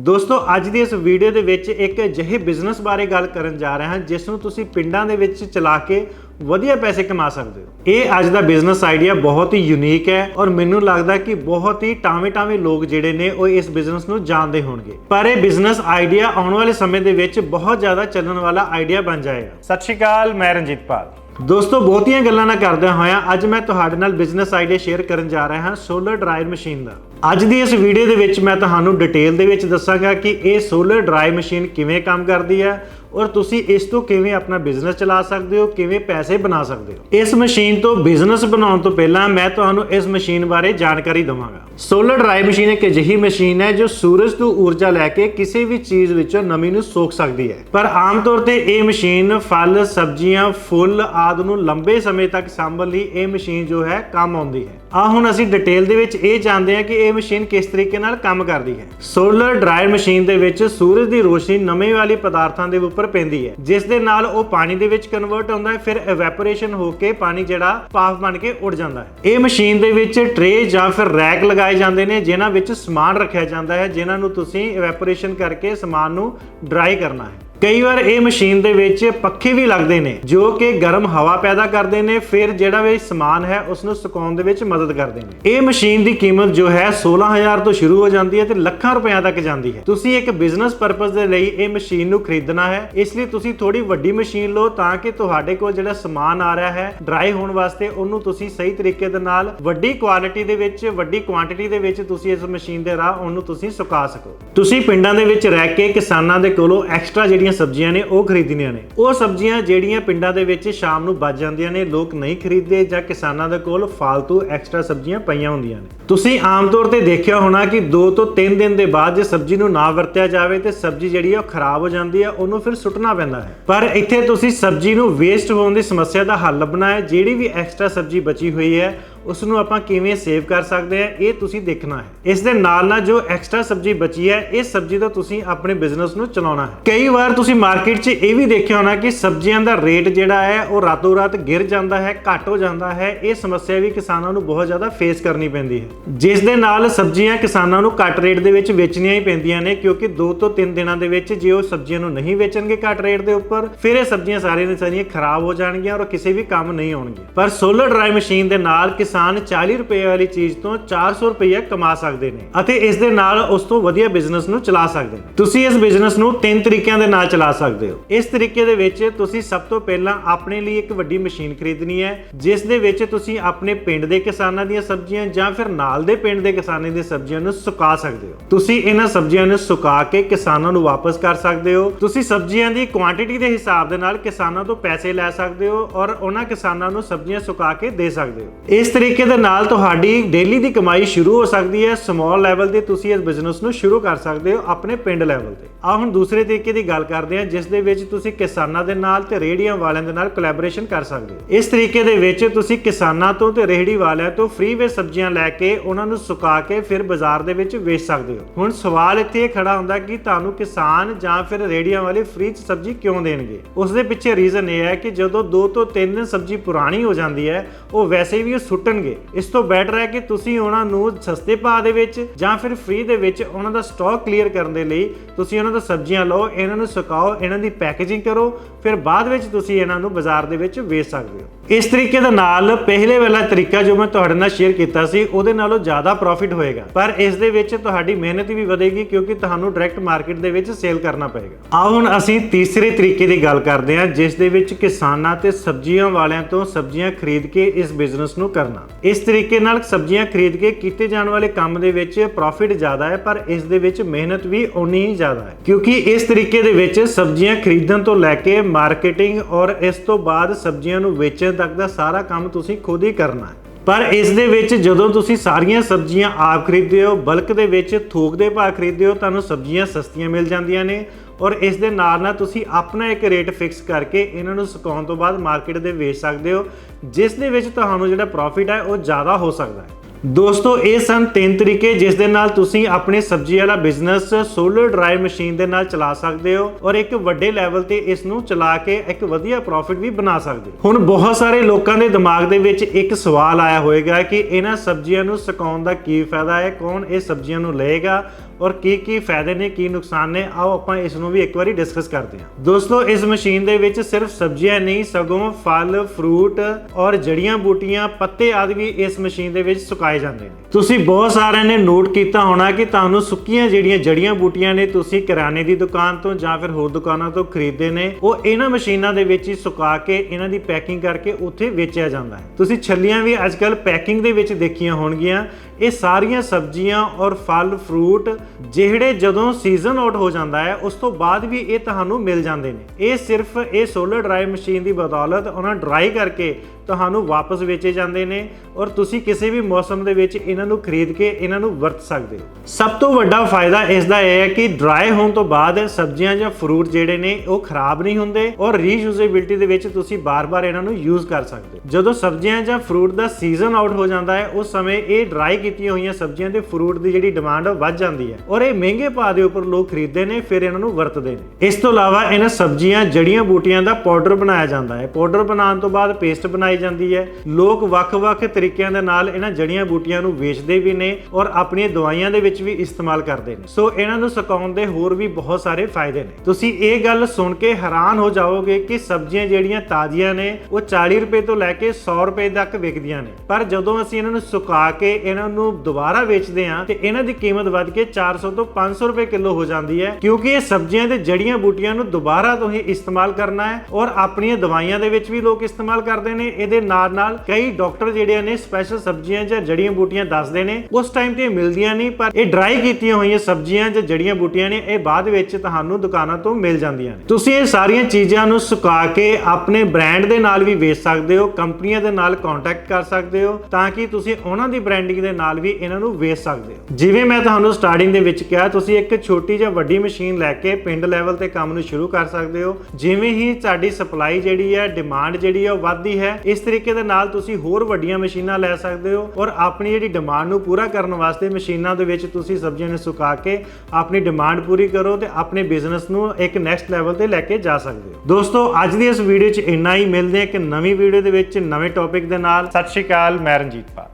ਦੋਸਤੋ ਅੱਜ ਦੀ ਇਸ ਵੀਡੀਓ ਦੇ ਵਿੱਚ ਇੱਕ ਅਜਿਹੇ ਬਿਜ਼ਨਸ ਬਾਰੇ ਗੱਲ ਕਰਨ ਜਾ ਰਹੇ ਹਾਂ ਜਿਸ ਨੂੰ ਤੁਸੀਂ ਪਿੰਡਾਂ ਦੇ ਵਿੱਚ ਚਲਾ ਕੇ ਵਧੀਆ ਪੈਸੇ ਕਮਾ ਸਕਦੇ ਹੋ। ਇਹ ਅੱਜ ਦਾ ਬਿਜ਼ਨਸ ਆਈਡੀਆ ਬਹੁਤ ਹੀ ਯੂਨੀਕ ਹੈ ਔਰ ਮੈਨੂੰ ਲੱਗਦਾ ਕਿ ਬਹੁਤ ਹੀ ਟਾਵੇਂ-ਟਾਵੇਂ ਲੋਕ ਜਿਹੜੇ ਨੇ ਉਹ ਇਸ ਬਿਜ਼ਨਸ ਨੂੰ ਜਾਣਦੇ ਹੋਣਗੇ। ਪਰ ਇਹ ਬਿਜ਼ਨਸ ਆਈਡੀਆ ਆਉਣ ਵਾਲੇ ਸਮੇਂ ਦੇ ਵਿੱਚ ਬਹੁਤ ਜ਼ਿਆਦਾ ਚੱਲਣ ਵਾਲਾ ਆਈਡੀਆ ਬਣ ਜਾਏਗਾ। ਸਤਿ ਸ਼੍ਰੀ ਅਕਾਲ ਮੈਂ ਰਣਜੀਤ ਪਾਲ। ਦੋਸਤੋ ਬਹੁਤੀਆਂ ਗੱਲਾਂ ਨਾ ਕਰਦਿਆਂ ਹੋਇਆਂ ਅੱਜ ਮੈਂ ਤੁਹਾਡੇ ਨਾਲ ਬਿਜ਼ਨਸ ਆਈਡੀਆ ਸ਼ੇਅਰ ਕਰਨ ਜਾ ਰਿਹਾ ਹਾਂ ਸੋਲਰ ਡਰਾਇਰ ਮਸ਼ੀਨ ਦਾ। ਅੱਜ ਦੀ ਇਸ ਵੀਡੀਓ ਦੇ ਵਿੱਚ ਮੈਂ ਤੁਹਾਨੂੰ ਡਿਟੇਲ ਦੇ ਵਿੱਚ ਦੱਸਾਂਗਾ ਕਿ ਇਹ ਸੋਲਰ ਡਰਾਈ ਮਸ਼ੀਨ ਕਿਵੇਂ ਕੰਮ ਕਰਦੀ ਹੈ ਔਰ ਤੁਸੀਂ ਇਸ ਤੋਂ ਕਿਵੇਂ ਆਪਣਾ ਬਿਜ਼ਨਸ ਚਲਾ ਸਕਦੇ ਹੋ, ਕਿਵੇਂ ਪੈਸੇ ਬਣਾ ਸਕਦੇ ਹੋ? ਇਸ ਮਸ਼ੀਨ ਤੋਂ ਬਿਜ਼ਨਸ ਬਣਾਉਣ ਤੋਂ ਪਹਿਲਾਂ ਮੈਂ ਤੁਹਾਨੂੰ ਇਸ ਮਸ਼ੀਨ ਬਾਰੇ ਜਾਣਕਾਰੀ ਦਵਾਂਗਾ। ਸੋਲਰ ਡਰਾਈਵ ਮਸ਼ੀਨ ਇੱਕ ਅਜਿਹੀ ਮਸ਼ੀਨ ਹੈ ਜੋ ਸੂਰਜ ਤੋਂ ਊਰਜਾ ਲੈ ਕੇ ਕਿਸੇ ਵੀ ਚੀਜ਼ ਵਿੱਚੋਂ ਨਮੀ ਨੂੰ ਸੋਖ ਸਕਦੀ ਹੈ। ਪਰ ਆਮ ਤੌਰ ਤੇ ਇਹ ਮਸ਼ੀਨ ਫਲ, ਸਬਜ਼ੀਆਂ, ਫੁੱਲ ਆਦਿ ਨੂੰ ਲੰਬੇ ਸਮੇਂ ਤੱਕ ਸਾਂਭਣ ਲਈ ਇਹ ਮਸ਼ੀਨ ਜੋ ਹੈ ਕੰਮ ਆਉਂਦੀ ਹੈ। ਆ ਹੁਣ ਅਸੀਂ ਡਿਟੇਲ ਦੇ ਵਿੱਚ ਇਹ ਜਾਣਦੇ ਹਾਂ ਕਿ ਇਹ ਮਸ਼ੀਨ ਕਿਸ ਤਰੀਕੇ ਨਾਲ ਕੰਮ ਕਰਦੀ ਹੈ। ਸੋਲਰ ਡਰਾਈਵ ਮਸ਼ੀਨ ਦੇ ਵਿੱਚ ਸੂਰਜ ਦੀ ਰੋਸ਼ਨੀ ਨਮੀ ਵਾਲੀ ਪਦਾਰਥਾਂ ਦੇ ਉੱਪਰ ਪੈਂਦੀ ਹੈ। ਜਿਸ ਦੇ ਨਾਲ ਉਹ ਪਾਣੀ ਦੇ ਵਿੱਚ ਕਨਵਰਟ ਹੁੰਦਾ ਹੈ, ਫਿਰ ਇਵੈਪੋਰੇਸ਼ਨ ਹੋ ਕੇ ਪਾਣੀ ਜਿਹੜਾ ਭਾਫ ਬਣ ਕੇ ਉੱਡ ਜਾਂਦਾ ਹੈ। ਇਹ ਮਸ਼ੀਨ ਦੇ ਵਿੱਚ ਟਰੇ ਜਾਂ ਫਿਰ ਰੈਕ ਲਗਾਏ ਜਾਂਦੇ ਨੇ, ਜਿਨ੍ਹਾਂ ਵਿੱਚ ਸਮਾਨ ਰੱਖਿਆ ਜਾਂਦਾ ਹੈ, ਜਿਨ੍ਹਾਂ ਨੂੰ ਤੁਸੀਂ ਇਵੈਪੋਰੇਸ਼ਨ ਕਰਕੇ ਸਮਾਨ ਨੂੰ ਡਰਾਈ ਕਰਨਾ ਹੈ। ਕਈ ਵਾਰ ਇਹ ਮਸ਼ੀਨ ਦੇ ਵਿੱਚ ਪੱਖੇ ਵੀ ਲੱਗਦੇ ਨੇ, ਜੋ ਕਿ ਗਰਮ ਹਵਾ ਪੈਦਾ ਕਰਦੇ ਨੇ, ਫਿਰ ਜਿਹੜਾ ਵੀ ਸਮਾਨ ਹੈ ਉਸ ਨੂੰ ਸੁਕਾਉਣ ਦੇ ਵਿੱਚ ਮਦਦ ਕਰਦੇ ਨੇ। ਇਹ ਮਸ਼ੀਨ ਦੀ ਕੀਮਤ ਜੋ ਹੈ 16000 ਤੋਂ ਸ਼ੁਰੂ ਹੋ ਜਾਂਦੀ ਹੈ ਤੇ ਲੱਖਾਂ ਰੁਪਈਆ ਤੱਕ ਜਾਂਦੀ ਹੈ। ਤੁਸੀਂ ਇੱਕ ਬਿਜ਼ਨਸ ਪਰਪਸ ਦੇ ਲਈ ਇਹ ਮਸ਼ੀਨ ਨੂੰ ਖਰੀਦਣਾ ਹੈ, ਇਸ ਲਈ ਤੁਸੀਂ ਥੋੜੀ ਵੱਡੀ ਮਸ਼ੀਨ ਲਓ ਤਾਂ ਕਿ ਤੁਹਾਡੇ ਕੋਲ ਜਿਹੜਾ ਸਮਾਨ ਆ ਰਿਹਾ ਹੈ ਡਰਾਈ ਹੋਣ ਵਾਸਤੇ, ਉਹਨੂੰ ਤੁਸੀਂ ਸਹੀ ਤਰੀਕੇ ਦੇ ਨਾਲ ਵੱਡੀ ਕੁਆਲਿਟੀ ਦੇ ਵਿੱਚ, ਵੱਡੀ ਕੁਆਂਟੀਟੀ ਦੇ ਵਿੱਚ ਤੁਸੀਂ ਇਸ ਮਸ਼ੀਨ ਦੇ ਰਾਹ ਉਹਨੂੰ ਤੁਸੀਂ ਸੁਕਾ ਸਕੋ। ਤੁਸੀਂ ਪਿੰਡਾਂ ਦੇ ਵਿੱਚ ਰਹਿ ਕੇ ਕਿਸਾਨਾਂ ਦੇ ਕੋਲੋਂ ਐਕਸਟਰਾ ਜਿਹੜੀਆਂ ਸਬਜ਼ੀਆਂ ਨੇ, ਉਹ ਖਰੀਦਣੀਆਂ ਨੇ। ਉਹ ਸਬਜ਼ੀਆਂ ਜਿਹੜੀਆਂ ਪਿੰਡਾਂ ਦੇ ਵਿੱਚ ਸ਼ਾਮ ਨੂੰ ਬਚ ਜਾਂਦੀਆਂ ਨੇ, ਲੋਕ ਨਹੀਂ ਖਰੀਦਦੇ ਜਾਂ ਕਿਸਾਨਾਂ ਦੇ ਕੋਲ ਫालतू ਐਕਸਟਰਾ ਸਬਜ਼ੀਆਂ ਪਈਆਂ ਹੁੰਦੀਆਂ ਨੇ। ਤੁਸੀਂ ਆਮ ਤੌਰ ਤੇ ਦੇਖਿਆ ਹੋਣਾ ਕਿ 2 ਤੋਂ 3 ਦਿਨ ਦੇ ਬਾਅਦ ਜੇ ਸਬਜ਼ੀ ਨੂੰ ਨਾ ਵਰਤਿਆ ਜਾਵੇ ਤੇ ਸਬਜ਼ੀ ਜਿਹੜੀ ਹੈ ਉਹ ਖਰਾਬ ਹੋ ਜਾਂਦੀ ਹੈ ਉਹਨੂੰ ਫਿਰ ਸੁੱਟਣਾ ਪੈਂਦਾ ਹੈ। ਪਰ ਇੱਥੇ ਤੁਸੀਂ ਸਬਜ਼ੀ ਨੂੰ ਵੇਸਟ ਹੋਣ ਦੀ ਸਮੱਸਿਆ ਦਾ ਹੱਲ ਲੱਭਣਾ ਹੈ। ਜਿਹੜੀ ਵੀ ਐਕਸਟਰਾ ਸਬਜ਼ੀ ਬਚੀ ਹੋਈ ਹੈ ਉਸ ਨੂੰ ਆਪਾਂ ਕਿਵੇਂ ਸੇਵ ਕਰ ਸਕਦੇ ਹਾਂ, ਇਹ ਤੁਸੀਂ ਦੇਖਣਾ ਹੈ। ਇਸ ਦੇ ਨਾਲ ਨਾਲ ਜੋ ਐਕਸਟਰਾ ਸਬਜ਼ੀ ਬਚੀ ਹੈ ਇਸ ਸਬਜ਼ੀ ਦਾ ਤੁਸੀਂ ਆਪਣੇ ਬਿਜ਼ਨਸ ਨੂੰ ਚਲਾਉਣਾ ਹੈ। ਕਈ ਵਾਰ ਤੁਸੀਂ ਮਾਰਕੀਟ 'ਚ ਇਹ ਵੀ ਦੇਖਿਆ ਹੋਣਾ ਕਿ ਸਬਜ਼ੀਆਂ ਦਾ ਰੇਟ ਜਿਹੜਾ ਹੈ, ਉਹ ਰਾਤੋਂ ਰਾਤ ਗਿਰ ਜਾਂਦਾ ਹੈ, ਘਟ ਹੋ ਜਾਂਦਾ ਹੈ। ਇਹ ਸਮੱਸਿਆ ਵੀ ਕਿਸਾਨਾਂ ਨੂੰ ਬਹੁਤ ਜ਼ਿਆਦਾ ਫੇਸ ਕਰਨੀ ਪੈਂਦੀ ਹੈ। ਜਿਸ ਦੇ ਨਾਲ ਸਬਜ਼ੀਆਂ ਕਿਸਾਨਾਂ ਨੂੰ ਘੱਟ ਰੇਟ ਦੇ ਵਿੱਚ ਵੇਚਣੀਆਂ ਹੀ ਪੈਂਦੀਆਂ ਨੇ, ਕਿਉਂਕਿ 2 ਤੋਂ 3 ਦਿਨਾਂ ਦੇ ਵਿੱਚ ਜੇ ਉਹ ਸਬਜ਼ੀਆਂ ਨੂੰ ਨਹੀਂ ਵੇਚਣਗੇ ਘੱਟ ਰੇਟ ਦੇ ਉੱਪਰ, ਫਿਰ ਇਹ ਸਬਜ਼ੀਆਂ ਸਾਰੀਆਂ ਦੀਆਂ ਸਾਰੀਆਂ ਖਰਾਬ ਹੋ ਜਾਣਗੀਆਂ ਔਰ ਕਿਸੇ ਵੀ ਕੰਮ ਨਹੀਂ ਆਉਣਗੀਆਂ। ਪਰ ਸੋਲਰ ਡਰਾਈ ਮਸ਼ੀਨ ਦੇ ਨਾਲ ਕਿਸਾਨ 40 ਰੁਪਏ ਵਾਲੀ ਚੀਜ਼ ਤੋਂ 400 ਰੁਪਏ ਕਮਾ ਸਕਦੇ ਨੇ ਅਤੇ ਇਸ ਦੇ ਨਾਲ ਉਸ ਤੋਂ ਵਧੀਆ ਬਿਜ਼ਨਸ ਨੂੰ ਚਲਾ ਸਕਦੇ ਨੇ। ਤੁਸੀਂ ਇਸ ਬਿਜ਼ਨਸ ਨੂੰ ਤਿੰਨ ਤਰੀਕਿਆਂ ਦੇ ਨਾਲ ਚਲਾ ਸਕਦੇ ਹੋ। ਇਸ ਤਰੀਕੇ ਦੇ ਵਿੱਚ ਤੁਸੀਂ ਸਭ ਤੋਂ ਪਹਿਲਾਂ ਆਪਣੇ ਲਈ ਇੱਕ ਵੱਡੀ ਮਸ਼ੀਨ ਖਰੀਦਣੀ ਹੈ, ਜਿਸ ਦੇ ਵਿੱਚ ਤੁਸੀਂ ਆਪਣੇ ਪਿੰਡ ਦੇ ਕਿਸਾਨਾਂ ਦੀਆਂ ਸਬਜ਼ੀਆਂ ਜਾਂ ਫਿਰ ਨਾਲ ਦੇ ਪਿੰਡ ਦੇ ਕਿਸਾਨਾਂ ਦੀਆਂ ਸਬਜ਼ੀਆਂ ਨੂੰ ਸੁਕਾ ਸਕਦੇ ਹੋ। ਤੁਸੀਂ ਇਹਨਾਂ ਸਬਜ਼ੀਆਂ ਨੂੰ ਸੁਕਾ ਕੇ ਕਿਸਾਨਾਂ ਨੂੰ ਵਾਪਸ ਕਰ ਸਕਦੇ ਹੋ। ਤੁਸੀਂ ਸਬਜ਼ੀਆਂ ਦੀ ਕੁਆਂਟੀਟੀ ਦੇ ਹਿਸਾਬ ਦੇ ਨਾਲ ਕਿਸਾਨਾਂ ਤੋਂ ਪੈਸੇ ਲੈ ਸਕਦੇ ਹੋ ਔਰ ਉਹਨਾਂ ਕਿਸਾਨਾਂ ਨੂੰ ਸਬਜ਼ੀਆਂ ਸੁਕਾ ਕੇ ਦੇ ਸਕਦੇ ਹੋ। ਇਸ ਤਰੀਕੇ ਦੇ ਨਾਲ ਤੁਹਾਡੀ ਡੇਲੀ ਦੀ ਕਮਾਈ ਸ਼ੁਰੂ ਹੋ ਸਕਦੀ ਹੈ ਸਮਾਲ ਲੈਵਲ ਤੇ ਤੁਸੀਂ ਇਸ ਬਿਜ਼ਨਸ ਨੂੰ ਸ਼ੁਰੂ ਕਰ ਸਕਦੇ ਹੋ ਆਪਣੇ ਪਿੰਡ ਲੈਵਲ ਤੇ। ਆ ਹੁਣ ਦੂਸਰੇ ਤਰੀਕੇ ਦੀ ਗੱਲ ਕਰਦੇ ਹਾਂ, ਜਿਸ ਦੇ ਵਿੱਚ ਤੁਸੀਂ ਕਿਸਾਨਾਂ ਦੇ ਨਾਲ ਤੇ ਰੇਹੜੀਆਂ ਵਾਲਿਆਂ ਦੇ ਨਾਲ ਕੋਲੈਬੋਰੇਸ਼ਨ ਕਰ ਸਕਦੇ ਹੋ। ਇਸ ਤਰੀਕੇ ਦੇ ਵਿੱਚ ਤੁਸੀਂ ਕਿਸਾਨਾਂ ਤੋਂ ਤੇ ਰੇਹੜੀ ਵਾਲਿਆਂ ਤੋਂ ਫ੍ਰੀ ਵੇ ਸਬਜ਼ੀਆਂ ਲੈ ਕੇ ਉਹਨਾਂ ਨੂੰ ਸੁਕਾ ਕੇ ਫਿਰ ਬਾਜ਼ਾਰ ਦੇ ਵਿੱਚ ਵੇਚ ਸਕਦੇ ਹੋ। ਹੁਣ ਸਵਾਲ ਇੱਥੇ ਇਹ ਖੜਾ ਹੁੰਦਾ ਕਿ ਤੁਹਾਨੂੰ ਕਿਸਾਨ ਜਾਂ ਫਿਰ ਰੇਹੜੀਆਂ ਵਾਲੇ ਫ੍ਰੀ ਚ ਸਬਜ਼ੀ ਕਿਉਂ ਦੇਣਗੇ? ਉਸ ਦੇ ਪਿੱਛੇ ਰੀਜ਼ਨ ਇਹ ਹੈ ਕਿ ਜਦੋਂ 2 ਤੋਂ 3 ਦਿਨ ਸਬਜ਼ੀ ਪੁਰਾਣੀ ਹੋ ਜਾਂਦੀ ਹੈ, ਉਹ ਵੈਸੇ ਵੀ ਉਹ ਸੁੱਟ ਸੁੱਟਣਗੇ ਇਸ ਤੋਂ ਬੈਟਰ ਹੈ ਕਿ ਤੁਸੀਂ ਉਹਨਾਂ ਨੂੰ ਸਸਤੇ ਭਾਅ ਦੇ ਵਿੱਚ ਜਾਂ ਫਿਰ ਫ੍ਰੀ ਦੇ ਵਿੱਚ ਉਹਨਾਂ ਦਾ ਸਟਾਕ ਕਲੀਅਰ ਕਰਨ ਦੇ ਲਈ ਤੁਸੀਂ ਉਹਨਾਂ ਤੋਂ ਸਬਜ਼ੀਆਂ ਲਓ, ਇਹਨਾਂ ਨੂੰ ਸੁਕਾਓ, ਇਹਨਾਂ ਦੀ ਪੈਕੇਜਿੰਗ ਕਰੋ ਫਿਰ ਬਾਅਦ ਵਿੱਚ ਤੁਸੀਂ ਇਹਨਾਂ ਨੂੰ ਬਾਜ਼ਾਰ ਦੇ ਵਿੱਚ ਵੇਚ ਸਕਦੇ ਹੋ। ਇਸ ਤਰੀਕੇ ਦੇ ਨਾਲ ਪਹਿਲੇ ਵਾਲਾ ਤਰੀਕਾ ਜੋ ਮੈਂ ਤੁਹਾਡੇ ਨਾਲ ਸ਼ੇਅਰ ਕੀਤਾ ਸੀ, ਉਹਦੇ ਨਾਲੋਂ ਜ਼ਿਆਦਾ ਪ੍ਰੋਫਿਟ ਹੋਏਗਾ। ਪਰ ਇਸ ਦੇ ਵਿੱਚ ਤੁਹਾਡੀ ਮਿਹਨਤ ਵੀ ਵਧੇਗੀ ਕਿਉਂਕਿ ਤੁਹਾਨੂੰ ਡਾਇਰੈਕਟ ਮਾਰਕੀਟ ਦੇ ਵਿੱਚ ਸੇਲ ਕਰਨਾ ਪਏਗਾ। ਆਓ ਹੁਣ ਅਸੀਂ ਤੀਸਰੇ ਤਰੀਕੇ ਦੀ ਗੱਲ ਕਰਦੇ ਹਾਂ, ਜਿਸ ਦੇ ਵਿੱਚ ਕਿਸਾਨਾਂ ਤੇ ਸਬਜ਼ੀਆਂ ਵਾਲਿਆਂ ਤੋਂ ਸਬਜ਼ੀਆਂ ਖਰੀਦ ਕੇ ਇਸ ਬਿਜ਼ਨਸ ਨੂੰ ਕਰਨਾ। ਇਸ ਤਰੀਕੇ ਨਾਲ ਸਬਜ਼ੀਆਂ ਖਰੀਦ ਕੇ ਕੀਤੇ ਜਾਣ ਵਾਲੇ ਕੰਮ ਦੇ ਵਿੱਚ ਪ੍ਰੋਫਿਟ ਜ਼ਿਆਦਾ ਹੈ, ਪਰ ਇਸ ਦੇ ਵਿੱਚ ਮਿਹਨਤ ਵੀ ਉਨੀ ਹੀ ਜ਼ਿਆਦਾ ਹੈ। ਕਿਉਂਕਿ ਇਸ ਤਰੀਕੇ ਦੇ ਵਿੱਚ ਸਬਜ਼ੀਆਂ ਖਰੀਦਣ ਤੋਂ ਲੈ ਕੇ ਮਾਰਕੀਟਿੰਗ ਔਰ ਇਸ ਤੋਂ ਬਾਅਦ ਸਬਜ਼ੀਆਂ ਨੂੰ ਵੇਚਣ ਤੱਕ ਦਾ ਸਾਰਾ ਕੰਮ ਤੁਸੀਂ ਖੁਦ ਹੀ ਕਰਨਾ ਹੈ। ਪਰ ਇਸ ਦੇ ਵਿੱਚ ਜਦੋਂ ਤੁਸੀਂ ਸਾਰੀਆਂ ਸਬਜ਼ੀਆਂ ਆਪ ਖਰੀਦਦੇ ਹੋ, ਬਲਕ ਦੇ ਵਿੱਚ ਥੋਕ ਦੇ ਭਾਅ ਖਰੀਦਦੇ ਹੋ, ਤੁਹਾਨੂੰ ਸਬਜ਼ੀਆਂ ਸਸਤੀਆਂ ਮਿਲ ਜਾਂਦੀਆਂ ਨੇ ਔਰ ਇਸ ਦੇ ਨਾਲ ਨਾਲ ਤੁਸੀਂ ਆਪਣਾ ਇੱਕ ਰੇਟ ਫਿਕਸ ਕਰਕੇ ਇਹਨਾਂ ਨੂੰ ਸੁਕਾਉਣ ਤੋਂ ਬਾਅਦ ਮਾਰਕੀਟ ਦੇ ਵੇਚ ਸਕਦੇ ਹੋ, ਜਿਸ ਦੇ ਵਿੱਚ ਤੁਹਾਨੂੰ ਜਿਹੜਾ ਪ੍ਰੋਫਿਟ ਹੈ ਉਹ ਜ਼ਿਆਦਾ ਹੋ ਸਕਦਾ ਹੈ। ਦੋਸਤੋ, ਇਹ ਸਨ ਤਿੰਨ ਤਰੀਕੇ ਜਿਸ ਦੇ ਨਾਲ ਤੁਸੀਂ ਆਪਣੇ ਸਬਜ਼ੀ ਵਾਲਾ ਬਿਜ਼ਨਸ ਸੋਲਰ ਡਰਾਈ ਮਸ਼ੀਨ ਦੇ ਨਾਲ ਚਲਾ ਸਕਦੇ ਹੋ ਔਰ ਇੱਕ ਵੱਡੇ ਲੈਵਲ ਤੇ ਇਸ ਨੂੰ ਚਲਾ ਕੇ ਇੱਕ ਵਧੀਆ ਪ੍ਰੋਫਿਟ ਵੀ ਬਣਾ ਸਕਦੇ ਹੋ। ਹੁਣ ਬਹੁਤ ਸਾਰੇ ਲੋਕਾਂ ਦੇ ਦਿਮਾਗ ਦੇ ਵਿੱਚ ਇੱਕ ਸਵਾਲ ਆਇਆ ਹੋਵੇਗਾ ਕਿ ਇਹਨਾਂ ਸਬਜ਼ੀਆਂ ਨੂੰ ਸੁਕਾਉਣ ਦਾ ਕੀ ਫਾਇਦਾ ਹੈ, ਕੌਣ ਇਹ ਸਬਜ਼ੀਆਂ ਨੂੰ ਲਏਗਾ ਔਰ ਕੀ ਕੀ ਫਾਇਦੇ ਨੇ, ਕੀ ਨੁਕਸਾਨ ਨੇ, ਆਓ ਆਪਾਂ ਇਸ ਨੂੰ ਵੀ ਇੱਕ ਵਾਰੀ ਡਿਸਕਸ ਕਰਦੇ ਹਾਂ। ਦੋਸਤੋ, ਇਸ ਮਸ਼ੀਨ ਦੇ ਵਿੱਚ ਸਿਰਫ ਸਬਜ਼ੀਆਂ ਨਹੀਂ, ਸਗੋਂ ਫਲ ਫਰੂਟ ਔਰ ਜੜੀਆਂ ਬੂਟੀਆਂ, ਪੱਤੇ ਆਦਿ ਵੀ ਇਸ ਮਸ਼ੀਨ ਦੇ ਵਿੱਚ ਸੁਕਾਏ ਜਾਂਦੇ ਨੇ। ਤੁਸੀਂ ਬਹੁਤ ਸਾਰਿਆਂ ਨੇ ਨੋਟ ਕੀਤਾ ਹੋਣਾ ਕਿ ਤੁਹਾਨੂੰ ਸੁੱਕੀਆਂ ਜਿਹੜੀਆਂ ਜੜੀਆਂ ਬੂਟੀਆਂ ਨੇ, ਤੁਸੀਂ ਕਿਰਾਣੇ ਦੀ ਦੁਕਾਨ ਤੋਂ ਜਾਂ ਫਿਰ ਹੋਰ ਦੁਕਾਨਾਂ ਤੋਂ ਖਰੀਦਦੇ ਨੇ, ਉਹ ਇਹਨਾਂ ਮਸ਼ੀਨਾਂ ਦੇ ਵਿੱਚ ਹੀ ਸੁਕਾ ਕੇ, ਇਹਨਾਂ ਦੀ ਪੈਕਿੰਗ ਕਰਕੇ ਉੱਥੇ ਵੇਚਿਆ ਜਾਂਦਾ ਹੈ। ਤੁਸੀਂ ਛੱਲੀਆਂ ਵੀ ਅੱਜਕੱਲ ਪੈਕਿੰਗ ਦੇ ਵਿੱਚ ਦੇਖੀਆਂ ਹੋਣਗੀਆਂ। ਇਹ ਸਾਰੀਆਂ ਸਬਜ਼ੀਆਂ ਔਰ ਫਲ ਫਰੂਟ ਜਿਹੜੇ ਜਦੋਂ ਸੀਜ਼ਨ ਆਊਟ ਹੋ ਜਾਂਦਾ ਹੈ, ਉਸ ਤੋਂ ਬਾਅਦ ਵੀ ਇਹ ਤੁਹਾਨੂੰ ਮਿਲ ਜਾਂਦੇ ਨੇ। ਇਹ ਸਿਰਫ ਇਹ ਸੋਲਰ ਡਰਾਈ ਮਸ਼ੀਨ ਦੀ ਬਦੌਲਤ ਉਹਨਾਂ ਡਰਾਈ ਕਰਕੇ ਤੁਹਾਨੂੰ ਵਾਪਸ ਵੇਚੇ ਜਾਂਦੇ ਨੇ ਔਰ ਤੁਸੀਂ ਕਿਸੇ ਵੀ ਮੌਸਮ ਦੇ ਵਿੱਚ ਇਹਨਾਂ ਨੂੰ ਖਰੀਦ ਕੇ ਇਹਨਾਂ ਨੂੰ ਵਰਤ ਸਕਦੇ ਹੋ। ਸਭ ਤੋਂ ਵੱਡਾ ਫਾਇਦਾ ਇਸ ਦਾ ਇਹ ਹੈ ਕਿ ਡਰਾਈ ਹੋਣ ਤੋਂ ਬਾਅਦ ਸਬਜ਼ੀਆਂ ਜਾਂ ਫਰੂਟ ਜਿਹੜੇ ਨੇ ਉਹ ਖਰਾਬ ਨਹੀਂ ਹੁੰਦੇ ਔਰ ਰੀਯੂਜ਼ੇਬਿਲਟੀ ਦੇ ਵਿੱਚ ਤੁਸੀਂ ਬਾਰ-ਬਾਰ ਇਹਨਾਂ ਨੂੰ ਯੂਜ਼ ਕਰ ਸਕਦੇ ਹੋ। ਜਦੋਂ ਸਬਜ਼ੀਆਂ ਜਾਂ ਫਰੂਟ ਦਾ ਸੀਜ਼ਨ ਆਊਟ ਹੋ ਜਾਂਦਾ ਹੈ, ਉਸ ਸਮੇਂ ਇਹ ਡਰਾਈ ਕੀਤੀਆਂ ਹੋਈਆਂ ਸਬਜ਼ੀਆਂ ਤੇ ਫਰੂਟ ਦੀ ਜਿਹੜੀ ਡਿਮਾਂਡ ਵੱਧ ਜਾਂਦੀ ਹੈ ਔਰ ਇਹ ਮਹਿੰਗੇ ਭਾਅ ਦੇ ਉੱਪਰ ਲੋਕ ਖਰੀਦਦੇ ਨੇ, ਫਿਰ ਇਹਨਾਂ ਨੂੰ ਵਰਤਦੇ ਨੇ। ਇਸ ਤੋਂ ਇਲਾਵਾ ਇਹਨਾਂ ਸਬਜ਼ੀਆਂ ਜੜੀਆਂ ਬੂਟੀਆਂ ਦਾ ਪਾਊਡਰ ਬਣਾਇਆ ਜਾਂਦਾ ਹੈ। ਪਾਊਡਰ ਬਣਾਉਣ ਤੋਂ ਬਾਅਦ ਪੇਸਟ ਬਣਾਈ ਜਾਂਦੀ ਹੈ। ਲੋਕ ਵੱਖ-ਵੱਖ ਤਰੀਕਿਆਂ ਦੇ ਨਾਲ ਇਹਨਾਂ ਜੜੀਆਂ ਬੂਟੀਆਂ ਨੂੰ ਵੇਚਦੇ ਵੀ ਨੇ ਔਰ ਆਪਣੀਆਂ ਦਵਾਈਆਂ ਦੇ ਵਿੱਚ ਵੀ ਇਸਤੇਮਾਲ ਕਰਦੇ ਨੇ। ਸੋ ਇਹਨਾਂ ਨੂੰ ਸੁਕਾਉਣ ਦੇ ਹੋਰ ਵੀ ਬਹੁਤ ਸਾਰੇ ਫਾਇਦੇ ਨੇ। ਤੁਸੀਂ ਇਹ ਗੱਲ ਸੁਣ ਕੇ ਹੈਰਾਨ ਹੋ ਜਾਓਗੇ ਕਿ ਸਬਜ਼ੀਆਂ ਜਿਹੜੀਆਂ ਤਾਜ਼ੀਆਂ ਨੇ, ਉਹ 40 ਰੁਪਏ ਤੋਂ ਲੈ ਕੇ 100 ਰੁਪਏ ਤੱਕ ਵਿਕਦੀਆਂ ਨੇ। ਪਰ ਜਦੋਂ ਅਸੀਂ ਇਹਨਾਂ ਨੂੰ ਸੁਕਾ ਕੇ ਇਹਨਾਂ ਨੂੰ ਦੁਬਾਰਾ ਵੇਚਦੇ ਹਾਂ, ਤੇ ਇਹਨਾਂ ਦੀ ਕੀਮਤ ਵੱਧ ਕੇ 400 ਤੋਂ 500 ਰੁਪਏ ਕਿਲੋ ਹੋ ਜਾਂਦੀ ਹੈ, ਕਿਉਂਕਿ ਇਹ ਸਬਜ਼ੀਆਂ ਦੇ ਜੜੀਆਂ ਬੂਟੀਆਂ ਨੂੰ ਦੁਬਾਰਾ ਤੋਂ ਹੀ ਇਸਤੇਮਾਲ ਕਰਨਾ ਹੈ ਔਰ ਆਪਣੀਆਂ ਦਵਾਈਆਂ ਦੇ ਵਿੱਚ ਵੀ ਲੋਕ ਇਸਤੇਮਾਲ ਕਰਦੇ ਨੇ। ਦੇ ਨਾਲ ਨਾਲ ਕਈ ਡਾਕਟਰ ਜਿਹੜੇ ਨੇ ਸਪੈਸ਼ਲ ਸਬਜ਼ੀਆਂ ਜਾਂ ਜੜੀਆਂ ਬੂਟੀਆਂ ਦੱਸਦੇ ਨੇ, ਉਸ ਟਾਈਮ ਤੇ ਮਿਲਦੀਆਂ ਨਹੀਂ, ਪਰ ਇਹ ਡਰਾਈ ਕੀਤੀਆਂ ਹੋਈਆਂ ਸਬਜ਼ੀਆਂ ਜਾਂ ਜੜੀਆਂ ਬੂਟੀਆਂ ਨੇ, ਇਹ ਬਾਅਦ ਵਿੱਚ ਤੁਹਾਨੂੰ ਦੁਕਾਨਾਂ ਤੋਂ ਮਿਲ ਜਾਂਦੀਆਂ ਨੇ। ਤੁਸੀਂ ਇਹ ਸਾਰੀਆਂ ਚੀਜ਼ਾਂ ਨੂੰ ਸੁਕਾ ਕੇ ਆਪਣੇ ਬ੍ਰਾਂਡ ਦੇ ਨਾਲ ਵੀ ਵੇਚ ਸਕਦੇ ਹੋ, ਕੰਪਨੀਆਂ ਦੇ ਨਾਲ ਕੰਟੈਕਟ ਕਰ ਸਕਦੇ ਹੋ, ਤਾਂ ਕਿ ਤੁਸੀਂ ਉਹਨਾਂ ਦੀ ਬ੍ਰਾਂਡਿੰਗ ਦੇ ਨਾਲ ਵੀ ਇਹਨਾਂ ਨੂੰ ਵੇਚ ਸਕਦੇ ਹੋ। ਜਿਵੇਂ ਮੈਂ ਤੁਹਾਨੂੰ ਸਟਾਰਟਿੰਗ ਦੇ ਵਿੱਚ ਕਿਹਾ, ਤੁਸੀਂ ਇੱਕ ਛੋਟੀ ਜਾਂ ਵੱਡੀ ਮਸ਼ੀਨ ਲੈ ਕੇ ਪਿੰਡ ਲੈਵਲ ਤੇ ਕੰਮ ਨੂੰ ਸ਼ੁਰੂ ਕਰ ਸਕਦੇ ਹੋ। ਜਿਵੇਂ ਹੀ ਤੁਹਾਡੀ ਸਪਲਾਈ ਜਿਹੜੀ ਹੈ ਡਿਮਾਂਡ ਜਿਹੜੀ ਹੈ ਉਹ ਵੱਧਦੀ ਹੈ ਇਸ ਤਰੀਕੇ ਦੇ ਨਾਲ ਤੁਸੀਂ ਹੋਰ ਵੱਡੀਆਂ ਮਸ਼ੀਨਾਂ ਲੈ ਸਕਦੇ ਹੋ ਔਰ ਆਪਣੀ ਜਿਹੜੀ ਡਿਮਾਂਡ ਨੂੰ ਪੂਰਾ ਕਰਨ ਵਾਸਤੇ ਮਸ਼ੀਨਾਂ ਦੇ ਵਿੱਚ ਤੁਸੀਂ ਸਬਜ਼ੀਆਂ ਨੂੰ ਸੁਕਾ ਕੇ ਆਪਣੀ ਡਿਮਾਂਡ ਪੂਰੀ ਕਰੋ ਤੇ ਆਪਣੇ ਬਿਜ਼ਨਸ ਨੂੰ ਇੱਕ ਨੈਕਸਟ ਲੈਵਲ ਤੇ ਲੈ ਕੇ ਜਾ ਸਕਦੇ ਹੋ। ਦੋਸਤੋ, ਅੱਜ ਦੀ ਇਸ ਵੀਡੀਓ 'ਚ ਇੰਨਾ ਹੀ। ਮਿਲਦੇ ਹਾਂ ਇੱਕ ਨਵੀਂ ਵੀਡੀਓ ਦੇ ਵਿੱਚ ਨਵੇਂ ਟੌਪਿਕ ਦੇ ਨਾਲ। ਸਤਿ ਸ਼੍ਰੀ ਅਕਾਲ, ਮੈਂ ਰਣਜੀਤ ਪਾਲ।